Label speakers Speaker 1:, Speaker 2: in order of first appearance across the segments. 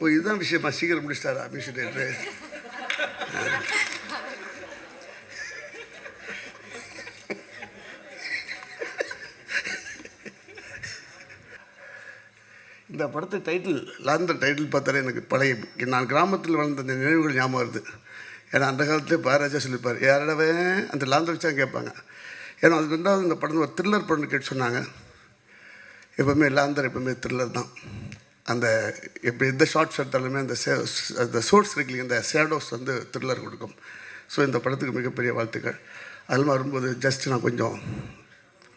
Speaker 1: ஓ இதுதான் விஷயமா? சீக்கிரம் முடிச்சிட்டாரா? மியூசிக் சொல்லிட்டு இந்த படத்தை டைட்டில் லாந்த டைட்டில் பார்த்தாலே எனக்கு பழைய நான் கிராமத்தில் வளர்ந்த அந்த நினைவுகள் ஞாபகம் வருது. ஏன்னா அந்த காலத்தில் பாராஜா சொல்லியிருப்பார் யாரடவே அந்த லாந்த வச்சா கேட்பாங்க. ஏன்னா அது ரெண்டாவது இந்த படம் ஒரு த்ரில்லர் படம்னு கேட்டு சொன்னாங்க. எப்பவுமே லாந்தர் எப்பவுமே த்ரில்லர் தான். அந்த எப்படி எந்த ஷார்ட்ஸ் எடுத்தாலுமே அந்த சே அந்த சோர்ஸ் இருக்கு இந்த ஷேடோஸ் வந்து த்ரில்லர் கொடுக்கும். ஸோ இந்த படத்துக்கு மிகப்பெரிய வாழ்த்துக்கள். அதில் வரும்போது ஜஸ்ட் நான் கொஞ்சம்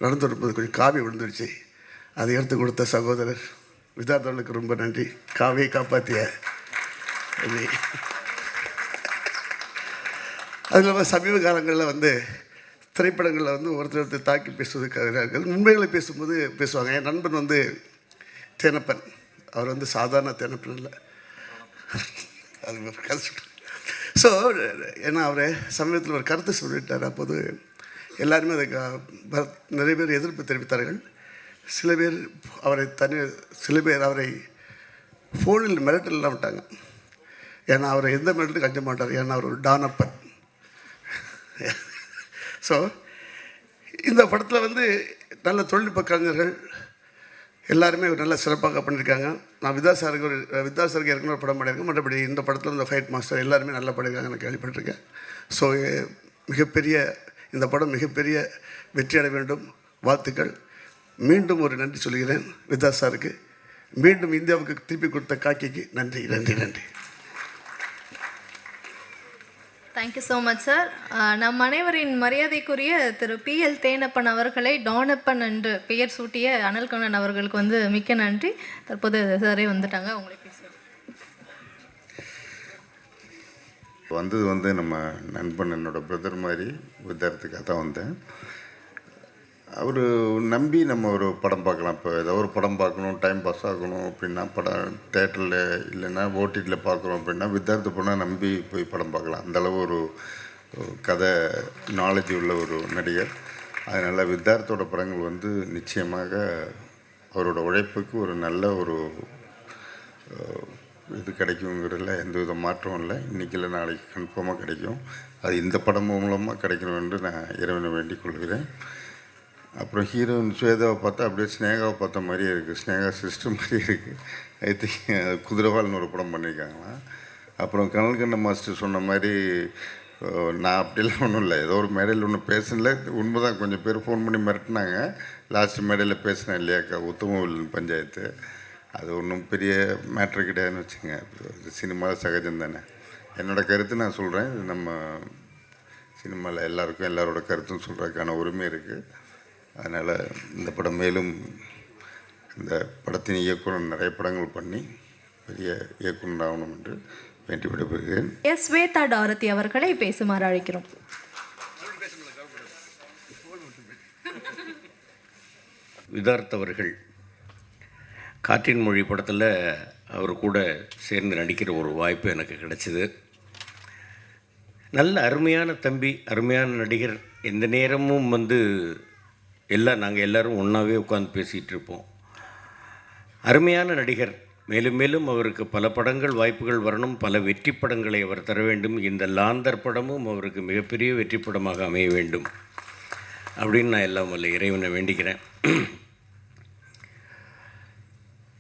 Speaker 1: நடந்து வரும்போது கொஞ்சம் காவி விழுந்துருச்சு. அதை எடுத்து கொடுத்த சகோதரர். விதார்த்தவர்களுக்கு ரொம்ப நன்றி. காவியை காப்பாற்றிய அது இல்லாமல் சமீப காலங்களில் வந்து திரைப்படங்களில் வந்து ஒருத்தர் ஒருத்தர் தாக்கி பேசுவதற்காக உண்மைகளை பேசும்போது பேசுவாங்க. என் நண்பன் வந்து தேனப்பன். அவர் வந்து சாதாரண தேனப்பன் இல்லை. அது ஒரு கருத்து ஸோ ஏன்னா அவர் சமயத்தில் ஒரு கருத்து சொல்லிட்டார். அப்போது எல்லாருமே அதுக்கு நிறைய பேர் எதிர்ப்பு தெரிவித்தார்கள். சில பேர் அவரை தனி சில பேர் அவரை ஃபோனில் மிரட்டலாம் விட்டாங்க. ஏன்னா அவரை எந்த மிரட்டலும் கஞ்ச மாட்டார். ஏன்னா அவர் ஒரு டானப்பன். ஸோ இந்த படத்தில் வந்து நல்ல தொழில்நுட்ப கலைஞர்கள் எல்லாருமே நல்ல சிறப்பாக பண்ணியிருக்காங்க. நான் விதா சாருக்கு ஒரு விதா ஏற்கனவே ஒரு படம் பண்ணியிருக்கேன். மற்றபடி இந்த படத்தில் இந்த ஃபைட் மாஸ்டர் எல்லாருமே நல்லா பண்ணியிருக்காங்க நான் கேள்விப்பட்டிருக்கேன். ஸோ மிகப்பெரிய இந்த படம் மிகப்பெரிய வெற்றி அடைய வேண்டும். வாழ்த்துக்கள். மீண்டும் ஒரு நன்றி சொல்கிறேன் விதா சாருக்கு. மீண்டும் இந்தியாவுக்கு திருப்பி கொடுத்த காக்கிக்கு நன்றி நன்றி நன்றி.
Speaker 2: தேங்க்யூ ஸோ மச் சார் நம் அனைவரின் மரியாதைக்குரிய திரு பி எல் தேனப்பன் அவர்களை டானப்பன் என்று பெயர் சூட்டிய அனல்கண்ணன் அவர்களுக்கு வந்து மிக்க நன்றி. தற்போது சாரே வந்துட்டாங்க உங்களை பேசுவோம்.
Speaker 3: வந்தது வந்து நம்ம நண்பன் என்னோட பிரதர் மாதிரி வித்தாரத்துக்காக தான் வந்தேன். அவர் நம்பி நம்ம ஒரு படம் பார்க்கலாம். இப்போ ஏதோ ஒரு படம் பார்க்கணும் டைம் பாஸ் ஆகணும் அப்படின்னா படம் தேட்டரில் இல்லைன்னா ஓடிடியில் பார்க்குறோம் அப்படின்னா வித்தார்த்து போனால் நம்பி போய் படம் பார்க்கலாம். அந்தளவு ஒரு ஒரு கதை நாலேஜ் உள்ள ஒரு நடிகர். அதனால் வித்தார்த்தோட படங்கள் வந்து நிச்சயமாக அவரோட உழைப்புக்கு ஒரு நல்ல ஒரு இது கிடைக்குங்கிறதுல எந்த வித மாற்றமும் இல்லை. இன்றைக்கி இல்லை நாளைக்கு கன்ஃபார்மாக கிடைக்கும். அது இந்த படம் மூலமாக கிடைக்கணும் என்று நான் இறைவனை வேண்டிக் கொள்கிறேன். அப்புறம் ஹீரோயின் ஸ்வேதாவை பார்த்தா அப்படியே ஸ்னேகாவை பார்த்த மாதிரியே இருக்குது ஸ்னேகா சிஸ்டர் மாதிரியே இருக்குது ஐ திங்க் குதிரவால்னு ஒரு படம் பண்ணியிருக்காங்களாம் அப்புறம் கனல்கண்ண மாஸ்டர் சொன்ன மாதிரி நான் அப்படிலாம் ஒன்றும் இல்லை. ஏதோ ஒரு மேடையில் ஒன்று பேசல உண்மைதான் கொஞ்சம் பேர் ஃபோன் பண்ணி மிரட்டினாங்க. லாஸ்ட் மேடையில் பேசினேன் இல்லையாக்கா உத்தமவில் பஞ்சாயத்து. அது ஒன்றும் பெரிய மேட்ரு கிடையாதுன்னு வச்சுங்க இது சினிமாவில் சகஜம் தானே. என்னோடய கருத்து நான் சொல்கிறேன் இது நம்ம சினிமாவில் எல்லாருக்கும் எல்லாரோட கருத்தும் சொல்கிறதுக்கான உரிமை இருக்குது அதனால் இந்த படம் மேலும் இந்த படத்தின் இயக்குனர் நிறைய படங்கள் பண்ணி பெரிய இயக்குனர் ஆகணும் என்று வேண்டி விடைபெறுகிறேன்.
Speaker 2: எஸ் ஸ்வேதா டாரதி அவர்களை பேசுமாறு அழைக்கிறோம்.
Speaker 4: விதார்த் அவர்கள் காற்றின் மொழி படத்தில் அவர் கூட சேர்ந்து நடிக்கிற ஒரு வாய்ப்பு எனக்கு கிடைச்சிது. நல்ல அருமையான தம்பி அருமையான நடிகர். எந்த நேரமும் வந்து எல்லாம் நாங்கள் எல்லோரும் ஒன்றாவே உட்காந்து பேசிகிட்டு இருப்போம் அருமையான நடிகர். மேலும் மேலும் அவருக்கு பல படங்கள் வாய்ப்புகள் வரணும். பல வெற்றி படங்களை அவர் தர வேண்டும். இந்த லாந்தர் படமும் அவருக்கு மிகப்பெரிய வெற்றி படமாக அமைய வேண்டும். அப்படின்னு நான் எல்லாம் வல்ல இறைவனை வேண்டிக்கிறேன்.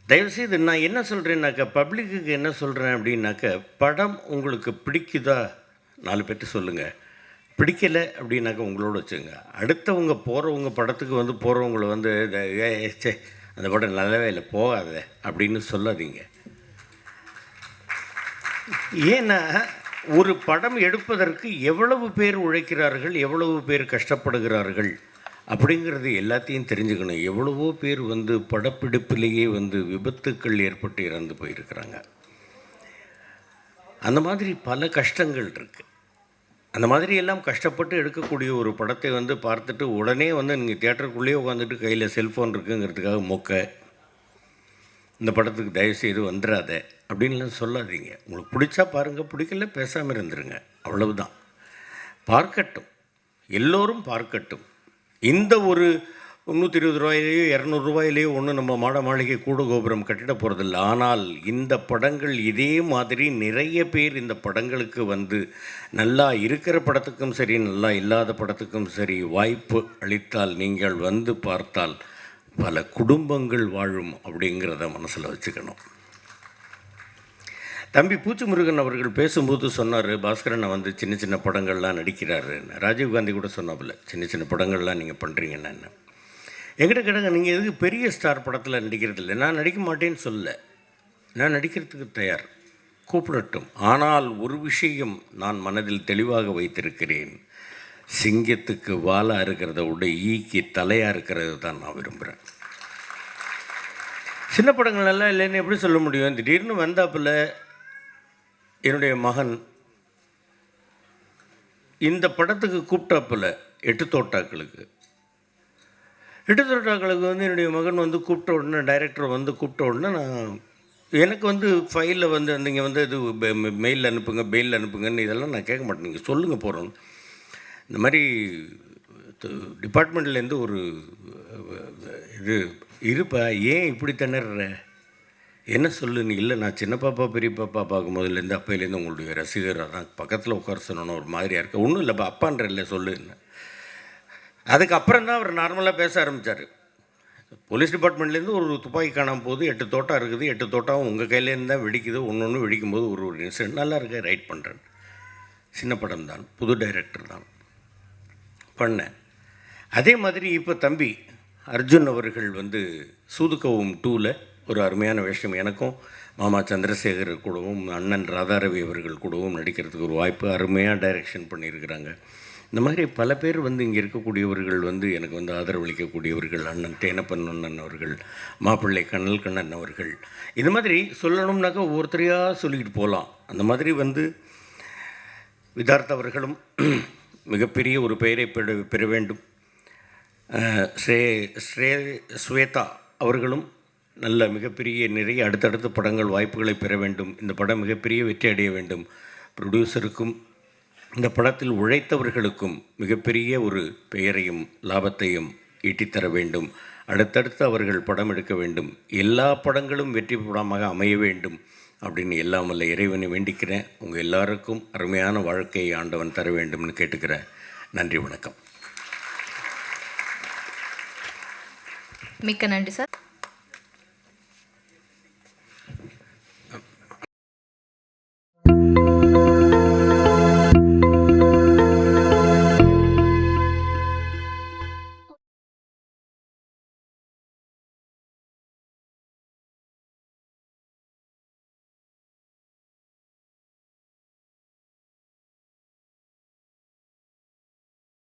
Speaker 4: தயவுசெய்து நான் என்ன சொல்கிறேன்னாக்கா பப்ளிக்குக்கு என்ன சொல்கிறேன் அப்படின்னாக்க படம் உங்களுக்கு பிடிக்குதா? நாலு பேர்ட்டு சொல்லுங்கள் பிடிக்கலை அப்படின்னாக்கா உங்களோட வச்சுங்க அடுத்தவங்க போகிறவங்க படத்துக்கு வந்து போகிறவங்கள வந்து சே அந்த படம் நல்லாவே இல்லை போகாத அப்படின்னு சொல்லாதீங்க. ஏன்னா ஒரு படம் எடுப்பதற்கு எவ்வளவு பேர் உழைக்கிறார்கள் எவ்வளவு பேர் கஷ்டப்படுகிறார்கள் அப்படிங்கிறது எல்லாத்தையும் தெரிஞ்சுக்கணும். எவ்வளவோ பேர் வந்து படப்பிடிப்பிலேயே வந்து விபத்துக்கள் ஏற்பட்டு இறந்து போயிருக்கிறாங்க. அந்த மாதிரி பல கஷ்டங்கள் இருக்குது அந்த மாதிரி எல்லாம் கஷ்டப்பட்டு எடுக்கக்கூடிய ஒரு படத்தை வந்து பார்த்துட்டு உடனே வந்து நீங்கள் தேட்டருக்குள்ளேயே உட்காந்துட்டு கையில் செல்ஃபோன் இருக்குங்கிறதுக்காக மொக்க இந்த படத்துக்கு தயவுசெய்து வந்துடாத அப்படின்லாம் சொல்லாதீங்க. உங்களுக்கு பிடிச்சா பாருங்கள் பிடிக்கல பேசாமல் இருந்துருங்க. அவ்வளவுதான். பார்க்கட்டும். எல்லோரும் பார்க்கட்டும். இந்த ஒரு நூற்றி இருபது ரூபாயிலேயோ இரநூறுபாயிலேயோ ஒன்று நம்ம மாட மாளிகை கூட கோபுரம் கட்டிட போகிறதில்ல ஆனால் இந்த படங்கள் இதே மாதிரி நிறைய பேர் இந்த படங்களுக்கு வந்து நல்லா இருக்கிற படத்துக்கும் சரி நல்லா இல்லாத படத்துக்கும் சரி வாய்ப்பு அளித்தால் நீங்கள் வந்து பார்த்தால் பல குடும்பங்கள் வாழும் அப்படிங்கிறத மனசில் வச்சுக்கணும். தம்பி பூச்சிமுருகன் அவர்கள் பேசும்போது சொன்னார் பாஸ்கரனை வந்து சின்ன சின்ன படங்கள்லாம் நடிக்கிறாரு ராஜீவ்காந்தி கூட சொன்னாப்புல சின்ன சின்ன படங்கள்லாம் நீங்கள் பண்ணுறீங்கன்னு என்ன எங்கிட்ட கிடங்க நீங்கள் எதுக்கு பெரிய ஸ்டார் படத்தில் நடிக்கிறது இல்லை? நான் நடிக்க மாட்டேன்னு சொல்ல நான் நடிக்கிறதுக்கு தயார். கூப்பிடட்டும். ஆனால் ஒரு விஷயம் நான் மனதில் தெளிவாக வைத்திருக்கிறேன். சிங்கத்துக்கு வாலாக இருக்கிறத விட ஈக்கு தலையாக இருக்கிறது தான் நான் விரும்புகிறேன் சின்ன படங்கள் நல்லா இல்லைன்னு எப்படி சொல்ல முடியும்? திடீர்னு வந்தாப்புல என்னுடைய மகன் இந்த படத்துக்கு கூப்பிட்டாப்புல எட்டு தோட்டாக்களுக்கு. எட்டு வந்து என்னுடைய மகன் வந்து கூப்பிட்ட உடனே டைரக்டர் வந்து கூப்பிட்ட உடனே நான் எனக்கு வந்து ஃபைலில் வந்து நீங்கள் வந்து இது மெயில் அனுப்புங்க பெயில் அனுப்புங்கன்னு இதெல்லாம் நான் கேட்க மாட்டேன். நீங்கள் சொல்லுங்கள் போகிறோம் இந்த மாதிரி டிபார்ட்மெண்ட்லேருந்து ஒரு இது இருப்பா ஏன் இப்படி திணற என்ன சொல்லு நீ இல்லை நான் சின்ன பாப்பா பெரிய பாப்பா பார்க்கும் போதுலேருந்து அப்பையிலேருந்து உங்களுடைய ரசிகர் தான் பக்கத்தில் உட்கார சொன்னோன்னு ஒரு மாதிரியாக இருக்க. ஒன்றும் இல்லைப்பா அப்பான்ற இல்லை சொல்லுன்னு அதுக்கப்புறம் தான் அவர் நார்மலாக பேச ஆரம்பித்தார் போலீஸ் டிபார்ட்மெண்ட்லேருந்து ஒரு துப்பாக்கி காணாமல் போது எட்டு தோட்டம் இருக்குது எட்டு தோட்டம் உங்கள் கையிலேருந்து தான் வெடிக்குது ஒன்று ஒன்று வெடிக்கும்போது ஒரு ஒரு இன்சிடென்ட். நல்லா இருக்கு ரைட் பண்ணுறேன் சின்ன படம் தான் புது டைரக்டர் தான். பண்ணேன். அதே மாதிரி இப்போ தம்பி அர்ஜுன் அவர்கள் வந்து சூதுக்கவும் டூவில் ஒரு அருமையான விஷயம் எனக்கும் மாமா சந்திரசேகர் கூடவும் அண்ணன் ராதாரவி அவர்கள் கூடவும் நடிக்கிறதுக்கு ஒரு வாய்ப்பு அருமையாக டைரெக்ஷன் பண்ணியிருக்கிறாங்க. இந்த மாதிரி பல பேர் வந்து இங்கே இருக்கக்கூடியவர்கள் வந்து எனக்கு வந்து ஆதரவளிக்கக்கூடியவர்கள் அண்ணன் தேனப்பன் அண்ணன் அவர்கள் மாப்பிள்ளை கண்ணல் கண்ணன் அவர்கள். இந்த மாதிரி சொல்லணும்னாக்கா ஒவ்வொருத்தரையாக சொல்லிக்கிட்டு போகலாம் அந்த மாதிரி வந்து விதார்த்த அவர்களும் மிகப்பெரிய ஒரு பெயரை பெற பெற வேண்டும். ஸ்ரே ஸ்ரே ஸ்வேதா அவர்களும் நல்ல மிகப்பெரிய நிறைய அடுத்தடுத்த படங்கள் வாய்ப்புகளை பெற வேண்டும். இந்த படம் மிகப்பெரிய வெற்றி அடைய வேண்டும். ப்ரொடியூசருக்கும் இந்த படத்தில் உழைத்தவர்களுக்கும் மிகப்பெரிய ஒரு பெயரையும் லாபத்தையும் ஈட்டித்தர வேண்டும். அடுத்தடுத்து அவர்கள் படம் எடுக்க வேண்டும். எல்லா படங்களும் வெற்றி படமாக அமைய வேண்டும் அப்படின்னு எல்லாம் வல்ல இறைவனை வேண்டிக்கிறேன். உங்கள் எல்லாருக்கும் அருமையான வாழ்க்கையை ஆண்டவன் தர வேண்டும்னு கேட்டுக்கிறேன். நன்றி வணக்கம்.
Speaker 2: மிக்க நன்றி சார்.